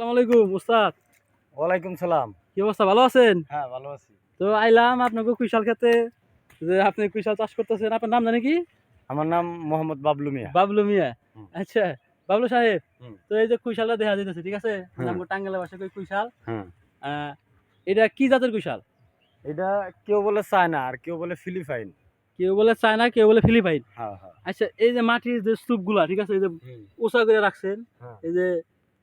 আসসালামু আলাইকুম উস্তাদ ওয়ালাইকুম সালাম। কি অবস্থা ভালো আছেন? হ্যাঁ ভালো আছি। তো আইলাম আপনাকে কুইশাল খেতে যে আপনি কুইশাল চাষ করতেছেন। আপনার নাম জানে কি? আমার নাম মোহাম্মদ বাবলু মিয়া। বাবলু মিয়া। আচ্ছা বাবলু সাহেব তো এই যে কুইশালটা দেখা যাইতেছে ঠিক আছে? হুম। টাঙ্গালে বাসা কই কুইশাল। এটা কি জাতের কুইশাল? এটা কেউ বলে চায়না আর কেউ বলে ফিলিপাইন। কেউ বলে চায়না কেউ বলে ফিলিপাইন। হ্যাঁ হ্যাঁ। আচ্ছা এই যে মাটির যে স্তূপগুলা ঠিক আছে? এই যে উঁচা করে রাখছেন হ্যাঁ। এই যে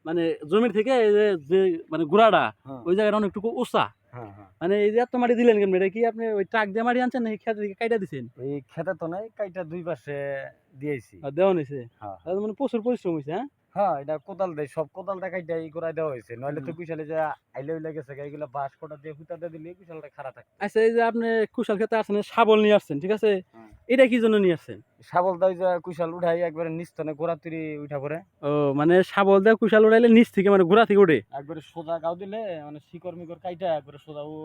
মানে জমির থেকে এই যে যে মানে গুড়াটা হ্যাঁ। ওই জায়গাটা অনেকটুকু উঁচা। হ্যাঁ হ্যাঁ। মানে এই যে এত মাটি দিলেন কেন এটা কি আপনি ওই ট্রাক দিয়ে মাটি আনছেন নাকি খেতে কাইটা দিছেন? এই খেতে তো নাই কাইটা দুই পাশে দিয়েছি। দেওয়া নিছে হ্যাঁ। তাহলে মানে প্রচুর পরিশ্রম হয়েছে হ্যাঁ? হ্যাঁ এটা কোদাল দেয় সব কোদাল দিয়ে কাইটা ই করে দেওয়া হয়েছে নইলে তো কুশালে যে আইলে উইলে গেছে এগুলা বাঁশ কোটা দিয়ে হুতা দিয়ে দিলে কুশালটা খারাপ থাকে আচ্ছা এই যে আপনি কুশাল খেতে আসছেন শাবল নিয়ে আসছেন ঠিক আছে? এটা কি জন্য নিয়ে আসছেন? শাবল যে কুশাল উঠাই একবারে নিস্তনে গোড়া তুরি উঠা পরে ও মানে শাবল দিয়ে কুশাল উড়াইলে নিচ থেকে মানে ঘোড়া থেকে উঠে? একবারে সোজা গাও দিলে মানে শিকড় মিকড় কাইটা একবারে সোজা ও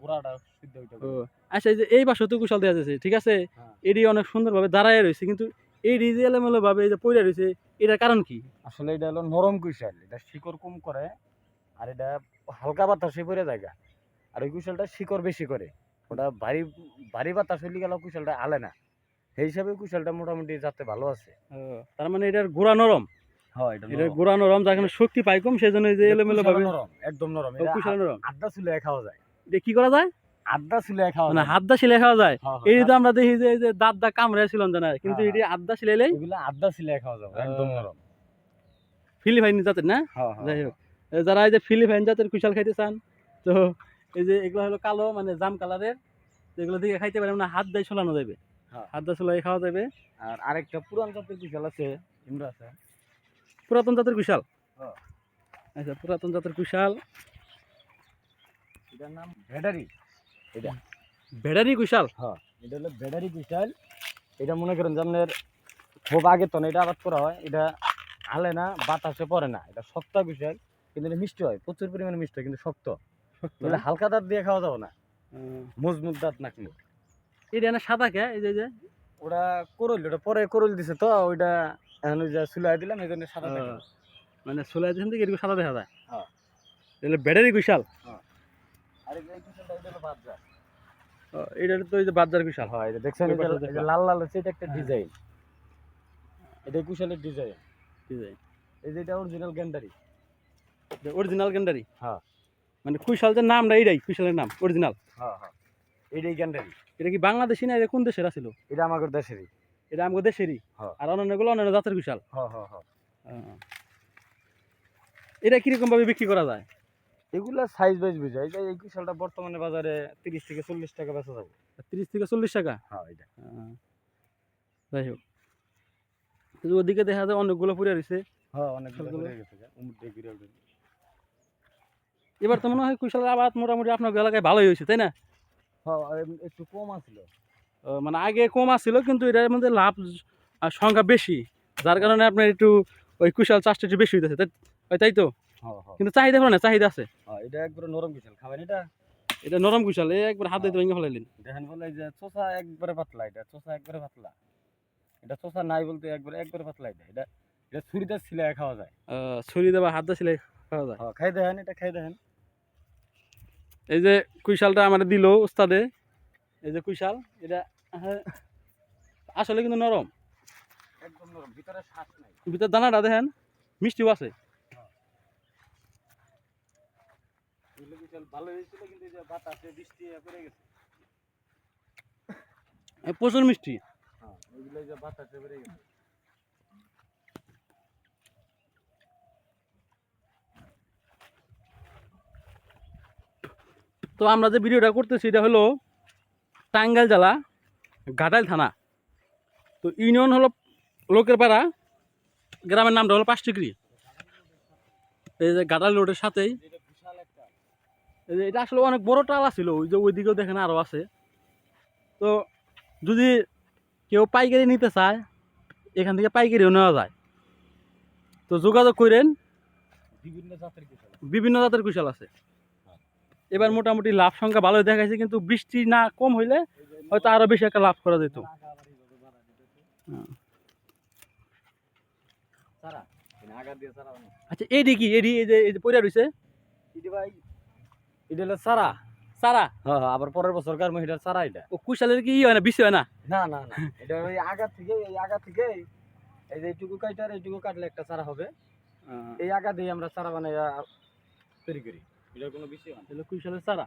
গোড়াটা সিদ্ধ উঠা ও আচ্ছা এই যে এই তো কুশাল দেওয়া যাচ্ছে ঠিক আছে? হ্যাঁ। এটি অনেক সুন্দরভাবে দাঁড়ায় রয়েছে কিন্তু এই ডিজে এলোমেলো ভাবে এই যে পড়ে রয়েছে এটার কারণ কি? আসলে এটা হলো নরম কুশাল এটা শিকড় কম করে আর এটা হালকা বাতাসে পড়ে জায়গা। আর ওই কুশালটা শিকড় বেশি করে ওটা ভারী ভারী বাতাস হইলে গেল কুশালটা আলে না। সেই হিসাবে কুশালটা মোটামুটি যাতে ভালো আছে। তার মানে এটার গোড়া নরম? এটা গোড়া নরম যার কারণে শক্তি পাই কম সেই জন্য যে এলোমেলো ভাবে নরম একদম নরম। কুশাল নরম। আড্ডা চুলে খাওয়া যায়। এটা কি করা যায়? আড্ডা চুলে খাওয়া যায়। সিলাই খাওয়া যায়। হ্যাঁ, এই হ্যাঁ, তো আমরা দেখি যে যে দাঁত দা কামড়ে ছিল জানা কিন্তু হ্যাঁ, এটি এগুলা আড্ডা চুলে খাওয়া যাবে একদম আহ, নরম। ফিলিপাইন জাতের না? যাই হোক। যারা এই যে ফিলিপাইন জাতের কুশাল খাইতে চান তো এই যে এগুলো হলো কালো মানে জাম কালারের যেগুলো দিকে খাইতে পারে মানে হাত দিয়ে ছোলানো যাবে। হাত দিয়ে ছোলাই খাওয়া যাবে। আর আরেকটা পুরান জাতের কুশাল আছে ইমরা আছে। পুরাতন জাতের কুশাল হ্যাঁ। আচ্ছা পুরাতন জাতের কুশাল এটার নাম ভেডারি। এটা। ভেড়ারি কুশাল হ্যাঁ এটা হলো ব্যাটারি কুশাল এটা মনে করেন যে আপনার খুব আগে তো না এটা আবাদ করা হয়। এটা হালে না বাতাসে পড়ে না। এটা শক্ত কুশাল কিন্তু এটা মিষ্টি হয়। প্রচুর পরিমাণে মিষ্টি হয় কিন্তু শক্ত। হালকা দাঁত দিয়ে খাওয়া যাবে না। আহ, মজবুত দাঁত নাকলে এটা না সাদা কে? এই যে ওটা করল ওটা পরে করল দিছে তো ওইটা এখন ওই যে চুলাই দিলাম এই জন্য সাদা। মানে ছোলাই দিয়েছেন থেকে এরকম সাদা দেখা যায়? হ্যাঁ। এগুলো ভেড়ারি কুশাল আর এই কুশালটা এটা তো এই যে বাজার কুশাল হ্যাঁ এটা দেখছেন। লাল লাল আছে এটা একটা হ্যাঁ। ডিজাইন। এটা কুশালের ডিজাইন। যায় এই যে এটা অরিজিনাল গ্যান্ডারি। অরিজিনাল গেন্ডারি হ্যাঁ। মানে কুশাল যে নামটা এইটাই কুশালের নাম অরিজিনাল হ্যাঁ হ্যাঁ। এটাই এটা কি বাংলাদেশি না? এটা কোন দেশের আছিল? এটা আমাদের দেশেরই। এটা আমাদের দেশেরই। আর অন্যান্যগুলো অন্যান্য জাতের হ্যাঁ এটা কীরকম ভাবে বিক্রি করা যায়? এগুলা সাইজ বাইজ এই কুশালটা বর্তমানে বাজারে তিরিশ থেকে চল্লিশ টাকা বেচা যাবে তিরিশ থেকে চল্লিশ টাকা? হ্যাঁ এটা। যাই হোক। কিন্তু ওদিকে দেখা যায় অনেকগুলো পুড়ে রয়েছে। হ্যাঁ অনেক কুশালগুলো? গেছে উমুর দিয়ে ঘিরে উঠে। এবার তো মনে হয় কুশালের আবাদ মোটামুটি আপনার এলাকায় ভালোই হয়েছে তাই না? একটু কম আছিল। মানে আগে কম আসছিল কিন্তু এটার মধ্যে লাভ সংখ্যা বেশি। যার কারণে আপনার একটু ওই কুশাল চাষটা একটু বেশি হইতেছে তাই- তাই তো? হ্যাঁ হ্যাঁ। কিন্তু চাহিদা ভালো না চাহিদা আছে। হ্যাঁ এটা একবারে নরম কুশাল খাবেন এটা? এটা নরম কুশাল এই একবার হাত দিয়ে ভেঙে ফেলাইলেন। দেখেন বলে যে চোষা একবারে পাতলা এটা চোষা একবারে পাতলা। এটা চোষা নাই বলতে একবারে একবারে পাতলা এটা। এটা এটা ছুরিতে ছিলাই খাওয়া যায়। ছড়ি দেওয়া হাত দিয়ে সিলাই খাওয়া যায়। হ্যাঁ খাই দেখেন এটা খাই দেখেন। এই যে কুইশালটা আমার দিল উস্তাদে। এই যে কুইশাল এটা আসলে কিন্তু নরম। একদম নরম ভিতরে শ্বাস নাই। ভিতর দানাটা দেখেন মিষ্টিও আছে। প্রচুর মিষ্টি। হ্যাঁ ওইগুলো যে বাতাসে পড়ে গেছে। তো আমরা যে ভিডিওটা করতেছি, এটা হলো টাঙ্গাইল জেলা ঘাটাইল থানা। তো ইউনিয়ন হলো লোকের পাড়া গ্রামের নামটা হলো পাঁচটিকরি। এই যে ঘাটাইল রোডের সাথেই। এটা আসলে অনেক বড় টালা ছিল ওই যে ওইদিকেও দেখেন আরও আছে। তো যদি কেউ পাইকারি নিতে চায়, এখান থেকে পাইকারিও নেওয়া যায়। তো যোগাযোগ করেন। বিভিন্ন জাতের কুশাল। বিভিন্ন জাতের কুশাল আছে। এবার মোটামুটি লাভ সংখ্যা ভালোই দেখাইছে কিন্তু বৃষ্টি না কম হইলে হয়তো আরও বেশি একটা লাভ করা যেত। সারা আচ্ছা এডি কি এডি এই যে এই যে পড়ে রয়েছে এটা হলো সারা। হ্যাঁ হ্যাঁ, আবার পরের বছর কার মহিলার এটা? ও কুশালের কি হয় না বেশি হয় না? না না না এটা ওই আগা থেকে এই আগা থেকে এই যে এইটুকু কাটার এইটুকু কাটলে একটা চারা হবে। এই আগা দিয়ে আমরা চারা বানাই তৈরি করি। এটার কোনো বিষয় না। তাহলে কুইশালের সারা